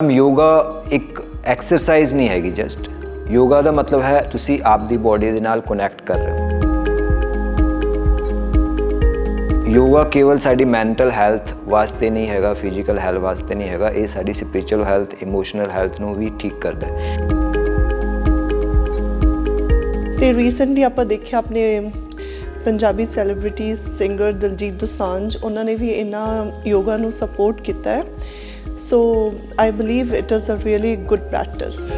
ਯੋਗਾ ਇੱਕ ਐਕਸਰਸਾਈਜ਼ ਨਹੀਂ ਹੈਗੀ ਜਸਟ ਯੋਗਾ ਦਾ ਮਤਲਬ ਹੈ ਤੁਸੀਂ ਆਪਦੀ ਬਾਡੀ ਦੇ ਨਾਲ ਕਨੈਕਟ ਕਰ ਰਹੇ ਹੋ। ਯੋਗਾ ਕੇਵਲ ਸਾਡੀ ਮੈਂਟਲ ਹੈਲਥ ਵਾਸਤੇ ਨਹੀਂ ਹੈਗਾ ਫਿਜ਼ੀਕਲ ਹੈਲਥ ਵਾਸਤੇ ਨਹੀਂ ਹੈਗਾ, ਇਹ ਸਾਡੀ ਸਪਿਰਚੁਅਲ ਹੈਲਥ ਇਮੋਸ਼ਨਲ ਹੈਲਥ ਨੂੰ ਵੀ ਠੀਕ ਕਰਦਾ ਹੈ। ਤੇ ਰੀਸੈਂਟਲੀ ਆਪਾਂ ਦੇਖਿਆ ਆਪਣੇ ਪੰਜਾਬੀ ਸੈਲੀਬ੍ਰਿਟੀ ਸਿੰਗਰ ਦਲਜੀਤ ਦੋਸਾਂਝ, ਉਹਨਾਂ ਨੇ ਵੀ ਇਹਨਾਂ ਯੋਗਾ ਨੂੰ ਸਪੋਰਟ ਕੀਤਾ ਹੈ। So I believe it is a really good practice.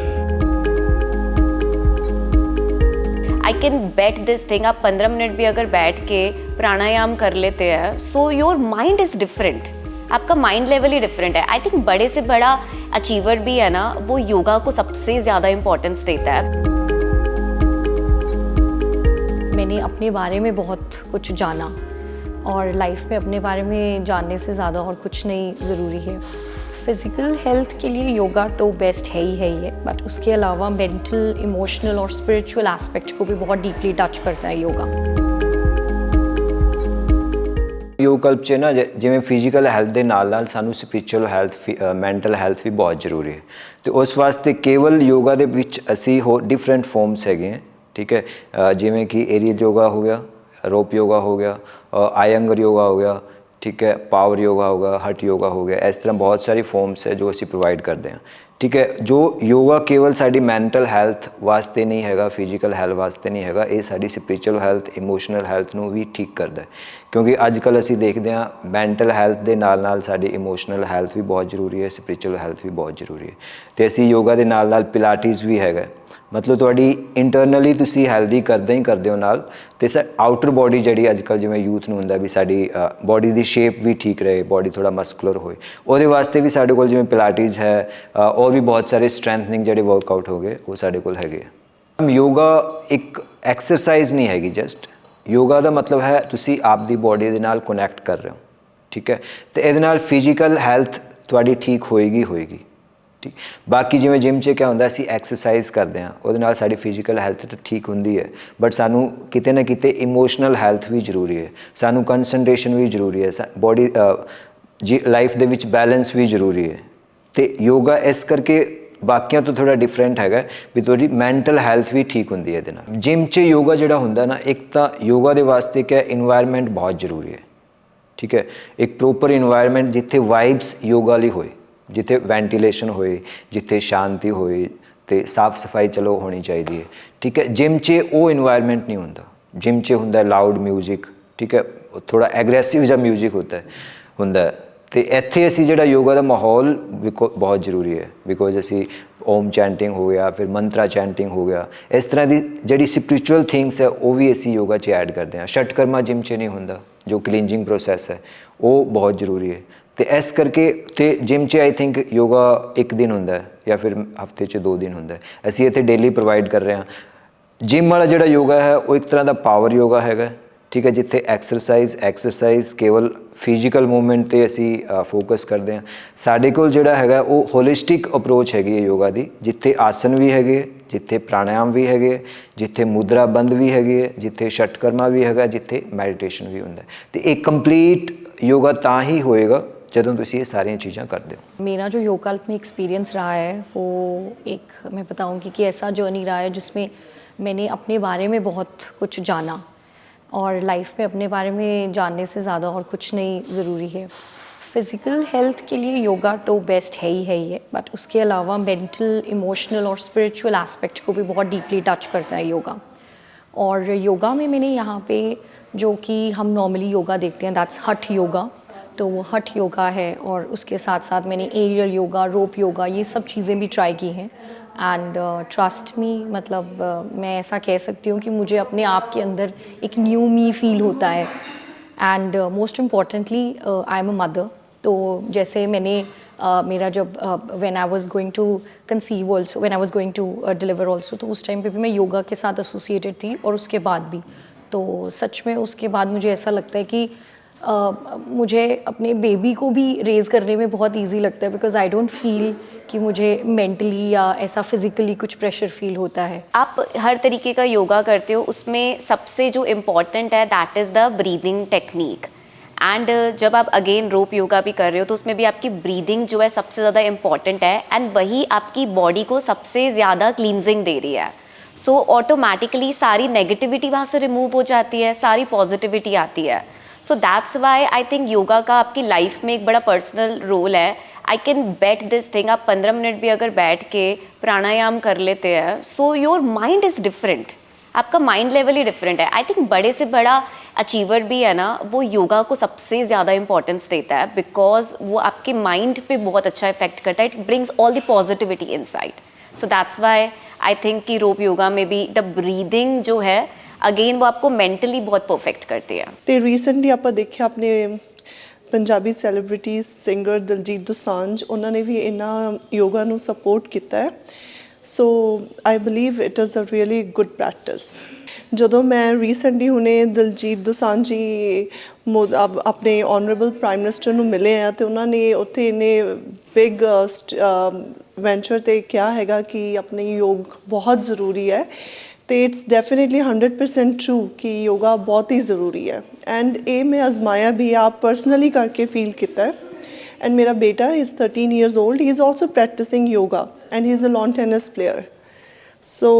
I can bet this thing up 15 minute bhi agar baith ke pranayam kar lete हैं so your mind is different. आपका mind level ही different है I think बड़े से बड़ा achiever भी है ना वो योगा को सबसे ज़्यादा इम्पोर्टेंस देता है मैंने अपने बारे में बहुत कुछ जाना और लाइफ में अपने बारे में जानने से ज़्यादा और कुछ नहीं ज़रूरी है फिज़िकल हेल्थ के लिए योगा तो बेस्ट है ही है ही है बट उसके अलावा मेंटल इमोशनल और स्पिरिचुअल एस्पेक्ट को भी बहुत डीपली टच करता है योगा ਯੋਗ ਕਲਪ ਚ ਨਾ ਜ- ਜਿਵੇਂ ਫਿਜ਼ੀਕਲ ਹੈਲਥ ਦੇ ਨਾਲ ਨਾਲ ਸਾਨੂੰ ਸਪਿਰਚੁਅਲ ਹੈਲਥ ਮੈਂਟਲ ਹੈਲਥ ਵੀ ਬਹੁਤ ਜ਼ਰੂਰੀ ਹੈ ਤੇ ਉਸ ਵਾਸਤੇ ਕੇਵਲ ਯੋਗਾ ਦੇ ਵਿੱਚ ਅਸੀਂ ਹੋ ਡਿਫਰੈਂਟ ਫਾਰਮਸ ਹੈਗੇ ਹੈ ਠੀਕ ਹੈ ਅ, ਜਿਵੇਂ ਕਿ ਏਰੀਅਲ ਯੋਗਾ ਹੋ ਗਿਆ ਰੋਪ ਯੋਗਾ ਹੋ ਗਿਆ ਆਇੰਗਰ ਯੋਗਾ ਹੋ ਗਿਆ ਠੀਕ ਹੈ ਪਾਵਰ ਯੋਗਾ ਹੋ ਗਿਆ ਹਟ ਯੋਗਾ ਹੋ ਗਿਆ ਇਸ ਤਰ੍ਹਾਂ ਬਹੁਤ ਸਾਰੀ ਫਾਰਮਸ ਹੈ ਜੋ ਅਸੀਂ ਪ੍ਰੋਵਾਈਡ ਕਰਦੇ ਹਾਂ ਠੀਕ ਹੈ ਜੋ ਯੋਗਾ ਕੇਵਲ ਸਾਡੀ ਮੈਂਟਲ ਹੈਲਥ ਵਾਸਤੇ ਨਹੀਂ ਹੈਗਾ ਫਿਜ਼ੀਕਲ ਹੈਲਥ ਵਾਸਤੇ ਨਹੀਂ ਹੈਗਾ ਇਹ ਸਾਡੀ ਸਪਿਰਚੁਅਲ ਹੈਲਥ ਇਮੋਸ਼ਨਲ ਹੈਲਥ ਨੂੰ ਵੀ ਠੀਕ ਕਰਦਾ ਹੈ। ਕਿਉਂਕਿ ਅੱਜ ਕੱਲ ਅਸੀਂ ਦੇਖਦੇ ਹਾਂ ਮੈਂਟਲ ਹੈਲਥ ਦੇ ਨਾਲ ਨਾਲ ਸਾਡੀ ਇਮੋਸ਼ਨਲ ਹੈਲਥ ਵੀ ਬਹੁਤ ਜ਼ਰੂਰੀ ਹੈ ਸਪਿਰਚੁਅਲ ਹੈਲਥ ਵੀ ਬਹੁਤ ਜ਼ਰੂਰੀ ਹੈ। ਤੇ ਅਸੀਂ ਯੋਗਾ ਦੇ ਨਾਲ ਨਾਲ ਪਿਲਾਟਿਸ ਵੀ ਹੈਗਾ ਮਤਲਬ ਤੁਹਾਡੀ ਇੰਟਰਨਲੀ ਤੁਸੀਂ ਹੈਲਦੀ ਕਰਦੇ ਹੀ ਕਰਦੇ ਹੋ ਨਾਲ ਤੇ ਸਰ ਆਊਟਰ ਬਾਡੀ ਜਿਹੜੀ ਅੱਜ ਕੱਲ ਜਿਵੇਂ ਯੂਥ ਨੂੰ ਹੁੰਦਾ ਵੀ ਸਾਡੀ ਬਾਡੀ ਦੀ ਸ਼ੇਪ ਵੀ ਠੀਕ ਰਹੇ ਬਾਡੀ ਥੋੜਾ ਮਸਕੂਲਰ ਹੋਏ। ਉਹਦੇ ਵਾਸਤੇ ਵੀ ਸਾਡੇ ਕੋਲ ਜਿਵੇਂ ਪਿਲਾਟਿਸ ਹੈ ਅ, ਔਰ ਵੀ ਬਹੁਤ ਸਾਰੇ ਸਟਰੈਂਥਨਿੰਗ ਜਿਹੜੇ ਵਰਕਆਊਟ ਹੋ ਗਏ, ਉਹ ਸਾਡੇ ਕੋਲ ਹੈਗੇ ਆ। ਯੋਗਾ ਇੱਕ ਐਕਸਰਸਾਈਜ਼ ਨਹੀਂ ਹੈਗੀ ਜਸਟ ਯੋਗਾ ਦਾ ਮਤਲਬ ਹੈ ਤੁਸੀਂ ਆਪਦੀ ਬਾਡੀ ਦੇ ਨਾਲ ਕਨੈਕਟ ਕਰ ਰਹੇ ਹੋ, ਠੀਕ ਹੈ? ਤੇ ਇਹਦੇ ਨਾਲ ਫਿਜ਼ੀਕਲ ਹੈਲਥ ਤੁਹਾਡੀ ਠੀਕ ਹੋਏਗੀ ਹੋਏਗੀ, ਠੀਕ? ਬਾਕੀ ਜਿਵੇਂ ਜਿਮ 'ਚ ਕਿਆ ਹੁੰਦਾ, ਅਸੀਂ ਐਕਸਰਸਾਈਜ਼ ਕਰਦੇ ਹਾਂ, ਉਹਦੇ ਨਾਲ ਸਾਡੀ ਫਿਜ਼ੀਕਲ ਹੈਲਥ ਤਾਂ ਠੀਕ ਹੁੰਦੀ ਹੈ ਬਟ ਸਾਨੂੰ ਕਿਤੇ ਨਾ ਕਿਤੇ ਇਮੋਸ਼ਨਲ ਹੈਲਥ ਵੀ ਜ਼ਰੂਰੀ ਹੈ, ਸਾਨੂੰ ਕਨਸੈਂਟਰੇਸ਼ਨ ਵੀ ਜ਼ਰੂਰੀ ਹੈ ਬੋਡੀ ਜੀ ਲਾਈਫ ਦੇ ਵਿੱਚ ਬੈਲੈਂਸ ਵੀ ਜ਼ਰੂਰੀ ਹੈ। ਤੇ ਯੋਗਾ ਇਸ ਕਰਕੇ ਬਾਕੀਆਂ ਤੋਂ ਥੋੜਾ ਡਿਫਰੈਂਟ ਹੈਗਾ ਵੀ ਤੁਹਾਡੀ ਮੈਂਟਲ ਹੈਲਥ ਵੀ ਠੀਕ ਹੁੰਦੀ ਹੈ ਇਹਦੇ ਨਾਲ ਜਿਮ 'ਚ ਯੋਗਾ ਜਿਹੜਾ ਹੁੰਦਾ ਨਾ ਇੱਕ ਤਾਂ ਯੋਗਾ ਦੇ ਵਾਸਤੇ ਕਿਆ ਇਨਵਾਇਰਨਮੈਂਟ ਬਹੁਤ ਜ਼ਰੂਰੀ ਹੈ ਠੀਕ ਹੈ ਇੱਕ ਪ੍ਰੋਪਰ ਇਨਵਾਇਰਨਮੈਂਟ ਜਿੱਥੇ ਵਾਈਬਸ ਯੋਗਾ ਲਈ ਹੋਏ ਜਿੱਥੇ ਵੈਂਟੀਲੇਸ਼ਨ ਹੋਏ ਜਿੱਥੇ ਸ਼ਾਂਤੀ ਹੋਏ ਤੇ ਸਾਫ ਸਫਾਈ ਚਲੋ ਹੋਣੀ ਚਾਹੀਦੀ ਹੈ ਠੀਕ ਹੈ ਜਿਮ 'ਚ ਉਹ ਇਨਵਾਇਰਨਮੈਂਟ ਨਹੀਂ ਹੁੰਦਾ ਜਿਮ 'ਚ ਹੁੰਦਾ ਲਾਊਡ 뮤직 ਠੀਕ ਹੈ ਥੋੜਾ ਐਗਰੈਸਿਵ ਜਿਹਾ 뮤직 ਹੁੰਦਾ ਹੈ ਹੁੰਦਾ ਹੈ। ਤੇ ਇੱਥੇ ਅਸੀਂ ਜਿਹੜਾ ਯੋਗਾ ਦਾ ਮਾਹੌਲ ਬਿਕੋ- ਬਹੁਤ ਜ਼ਰੂਰੀ ਹੈ ਬਿਕੋਜ਼ ਅਸੀਂ ਓਮ ਚੈਂਟਿੰਗ ਹੋ ਗਿਆ, ਫਿਰ ਮੰਤਰਾ ਚੈਂਟਿੰਗ ਹੋ ਗਿਆ, ਇਸ ਤਰ੍ਹਾਂ ਦੀ ਜਿਹੜੀ ਸਪਿਰਚੁਅਲ ਥਿੰਗਸ ਹੈ, ਉਹ ਵੀ ਅਸੀਂ ਯੋਗਾ 'ਚ ਐਡ ਕਰਦੇ ਹਾਂ। ਸ਼ਟਕਰਮਾ ਜਿਮ 'ਚ ਨਹੀਂ ਹੁੰਦਾ, ਜੋ ਕਲੀਨਜਿੰਗ ਪ੍ਰੋਸੈਸ ਹੈ, ਉਹ ਬਹੁਤ ਜ਼ਰੂਰੀ ਹੈ। ਤੇ ਇਸ ਕਰਕੇ ਤੇ ਜਿਮ 'ਚ ਆਈ ਥਿੰਕ ਯੋਗਾ ਇੱਕ ਦਿਨ ਹੁੰਦਾ ਹੈ, ਜਾਂ ਫਿਰ ਹਫ਼ਤੇ 'ਚ ਦੋ ਦਿਨ ਹੁੰਦਾ ਹੈ। ਅਸੀਂ ਇੱਥੇ ਡੇਲੀ ਪ੍ਰੋਵਾਈਡ ਕਰ ਰਹੇ ਹਾਂ। ਜਿਮ ਵਾਲਾ ਜਿਹੜਾ ਯੋਗਾ ਹੈ, ਉਹ ਇੱਕ ਤਰ੍ਹਾਂ ਦਾ ਪਾਵਰ ਯੋਗਾ ਹੈਗਾ ਠੀਕ ਹੈ ਜਿੱਥੇ ਐਕਸਰਸਾਈਜ਼ ਐਕਸਰਸਾਈਜ਼ ਕੇਵਲ ਫਿਜ਼ੀਕਲ ਮੂਵਮੈਂਟ ਤੇ ਅਸੀਂ ਫੋਕਸ ਕਰਦੇ ਹਾਂ ਸਾਡੇ ਕੋਲ ਜਿਹੜਾ ਹੈਗਾ ਉਹ ਹੋਲਿਸਟਿਕ ਅਪਰੋਚ ਹੈਗੀ ਹੈ ਯੋਗਾ ਦੀ ਜਿੱਥੇ ਆਸਨ ਵੀ ਹੈਗੇ ਜਿੱਥੇ ਪ੍ਰਾਣਾਯਾਮ ਵੀ ਹੈਗੇ ਜਿੱਥੇ ਮੁਦਰਾ ਬੰਦ ਵੀ ਹੈਗੇ ਜਿੱਥੇ ਸ਼ਟਕਰਮਾ ਵੀ ਹੈਗਾ ਜਿੱਥੇ ਮੈਡੀਟੇਸ਼ਨ ਵੀ ਹੁੰਦਾ ਹੈ। ਤੇ ਇਹ ਕੰਪਲੀਟ ਯੋਗਾ ਤਾਂ ਹੀ ਹੋਏਗਾ ਜਦੋਂ ਤੁਸੀਂ ਇਹ ਸਾਰੀਆਂ ਚੀਜ਼ਾਂ ਕਰਦੇ ਹੋ मेरा जो योग कल्प में एक्सपीरियंस रहा है वो एक मैं बताऊंगी कि ऐसा जर्नी रहा है जिसमें मैंने अपने बारे में बहुत कुछ जाना और लाइफ में अपने बारे में जानने से ज़्यादा और कुछ नहीं ज़रूरी है। फ़िज़िकल हेल्थ के लिए योगा तो बेस्ट है ही है ही है। बट उसके अलावा मेंटल इमोशनल और स्पिरिचुअल एस्पेक्ट को भी बहुत डीपली टच करता है योगा और योगा में मैंने यहाँ पे जो कि हम नॉर्मली योगा देखते हैं दैट्स हट योगा तो वो हट योगा है और उसके साथ साथ मैंने एरियल योगा रोप योगा ये सब चीज़ें भी ट्राई की हैं। एंड ट्रस्ट मी मतलब uh, मैं ऐसा कह सकती हूँ कि मुझे अपने आप के अंदर एक न्यू मी फील होता है। And most importantly I am a mother तो जैसे मैंने uh, मेरा जब when I was going to conceive also when I was going to deliver also तो उस टाइम पे भी मैं योगा के साथ एसोसिएटेड थी और उसके बाद भी। तो सच में उसके बाद मुझे ऐसा लगता है कि मुझे अपने बेबी को भी रेज़ करने में बहुत ईजी लगता है बिकॉज़ आई डोंट फील कि मुझे मेंटली या ऐसा फिजिकली कुछ प्रेशर फील होता है। आप हर तरीके का योगा करते हो, उसमें सबसे जो इम्पोर्टेंट है that is the breathing technique and जब आप अगेन रोप योगा भी कर रहे हो तो उसमें भी आपकी ब्रीदिंग जो है सबसे ज़्यादा इंपॉर्टेंट है एंड वही आपकी बॉडी को सबसे ज़्यादा क्लींजिंग दे रही है। सो ऑटोमेटिकली सारी नेगेटिविटी वहाँ से रिमूव हो जाती है, सारी पॉजिटिविटी आती है। So that's why I think yoga का आपकी लाइफ में एक बड़ा पर्सनल रोल है। I can bet this thing आप पंद्रह मिनट भी अगर बैठ के प्राणायाम कर लेते हैं so your mind is different आपका माइंड लेवल ही डिफरेंट है। आई थिंक बड़े से बड़ा अचीवर भी है ना, वो योगा को सबसे ज़्यादा इंपॉर्टेंस देता है बिकॉज़ वो आपके माइंड पे बहुत अच्छा इफ़ेक्ट करता है। It brings all the positivity inside so that's why I think कि रोप योगा में भी द ब्रीदिंग जो है अगेन वो आपको मेंटली बहुत परफेक्ट करती है ਤੇ ਰੀਸੈਂਟਲੀ ਆਪਾਂ ਦੇਖਿਆ ਆਪਣੇ ਪੰਜਾਬੀ ਸੈਲੀਬ੍ਰਿਟੀ ਸਿੰਗਰ ਦਲਜੀਤ ਦੋਸਾਂਝ ਉਹਨਾਂ ਨੇ ਵੀ ਇਹਨਾਂ ਯੋਗਾ ਨੂੰ ਸਪੋਰਟ ਕੀਤਾ ਹੈ so I believe it is a really good practice ਜਦੋਂ ਮੈਂ ਰੀਸੈਂਟਲੀ ਹੁਣੇ ਦਲਜੀਤ ਦੋਸਾਂਝ ਜੀ ਮੋ- ਆਪ- ਆਪਣੇ ਆਨਰੇਬਲ ਪ੍ਰਾਈਮ ਮਿਨਿਸਟਰ ਨੂੰ ਮਿਲੇ ਆ ਤੇ ਉਹਨਾਂ ਨੇ ਉੱਥੇ ਇਹਨੇ ਬਿਗ ਵੈਂਚਰ ਤੇ ਕਿਹਾ ਹੈਗਾ ਕਿ ਆਪਣੇ ਯੋਗ ਬਹੁਤ ਜ਼ਰੂਰੀ ਹੈ ਤੇ ਇਟਸ ਡੈਫੀਨਿਟਲੀ 100% ਟਰੂ ਕਿ ਯੋਗਾ ਬਹੁਤ ਹੀ ਜ਼ਰੂਰੀ ਹੈ ਐਂਡ ਇਹ ਮੈਂ ਅਜ਼ਮਾਇਆ ਵੀ ਆਪ ਪਰਸਨਲੀ ਕਰਕੇ ਫੀਲ ਕੀਤਾ ਹੈ ਐਂਡ ਮੇਰਾ ਬੇਟਾ is 13 years old he is also practicing yoga and he is a lawn tennis player so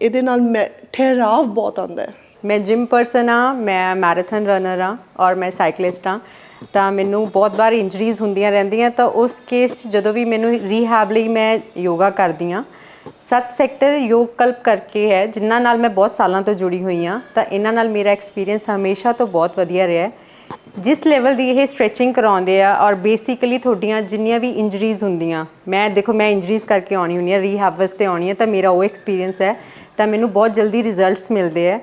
ਇਹਦੇ ਨਾਲ ਮੈਂ ਠਹਿਰਾਵ ਬਹੁਤ ਆਉਂਦਾ ਹੈ ਮੈਂ ਜਿਮ ਪਰਸਨ ਆ ਮੈਂ ਮੈਰਾਥਨ ਰਨਰ ਆ ਔਰ ਮੈਂ ਸਾਈਕਲਿਸਟ ਆ ਤਾਂ ਮੈਨੂੰ ਬਹੁਤ ਵਾਰ ਇੰਜਰੀਜ਼ ਹੁੰਦੀਆਂ ਰਹਿੰਦੀਆਂ ਤਾਂ ਉਸ ਕੇਸ 'ਚ ਜਦੋਂ ਵੀ ਮੈਨੂੰ ਰੀਹੈਬ ਲਈ ਮੈਂ ਯੋਗਾ ਕਰਦੀ ਆ ਸੱਤ ਸੈਕਟਰ ਯੋਗ ਕਲਪ ਕਰਕੇ ਹੈ, ਜਿਨ੍ਹਾਂ ਨਾਲ ਮੈਂ ਬਹੁਤ ਸਾਲਾਂ ਤੋਂ ਜੁੜੀ ਹੋਈ ਆ ਤਾਂ ਇਹਨਾਂ ਨਾਲ ਮੇਰਾ ਐਕਸਪੀਰੀਅੰਸ ਹਮੇਸ਼ਾ ਤੋਂ ਬਹੁਤ ਵਧੀਆ ਰਿਹਾ ਹੈ। ਜਿਸ ਲੈਵਲ ਦੀ ਇਹ ਸਟ੍ਰੈਚਿੰਗ ਕਰਾਉਂਦੇ ਆ ਔਰ ਬੇਸਿਕਲੀ ਤੁਹਾਡੀਆਂ ਜਿੰਨੀਆਂ ਵੀ ਇੰਜਰੀਜ਼ ਹੁੰਦੀਆਂ, ਮੈਂ ਦੇਖੋ, ਮੈਂ ਇੰਜਰੀਜ਼ ਕਰਕੇ ਆਉਣੀ ਹੁੰਦੀ ਆ ਰੀਹੈਬ ਵਾਸਤੇ ਆਉਣੀ ਆ ਤਾਂ ਮੇਰਾ ਉਹ ਐਕਸਪੀਰੀਅੰਸ ਹੈ, ਤਾਂ ਮੈਨੂੰ ਬਹੁਤ ਜਲਦੀ ਰਿਜ਼ਲਟਸ ਮਿਲਦੇ ਆ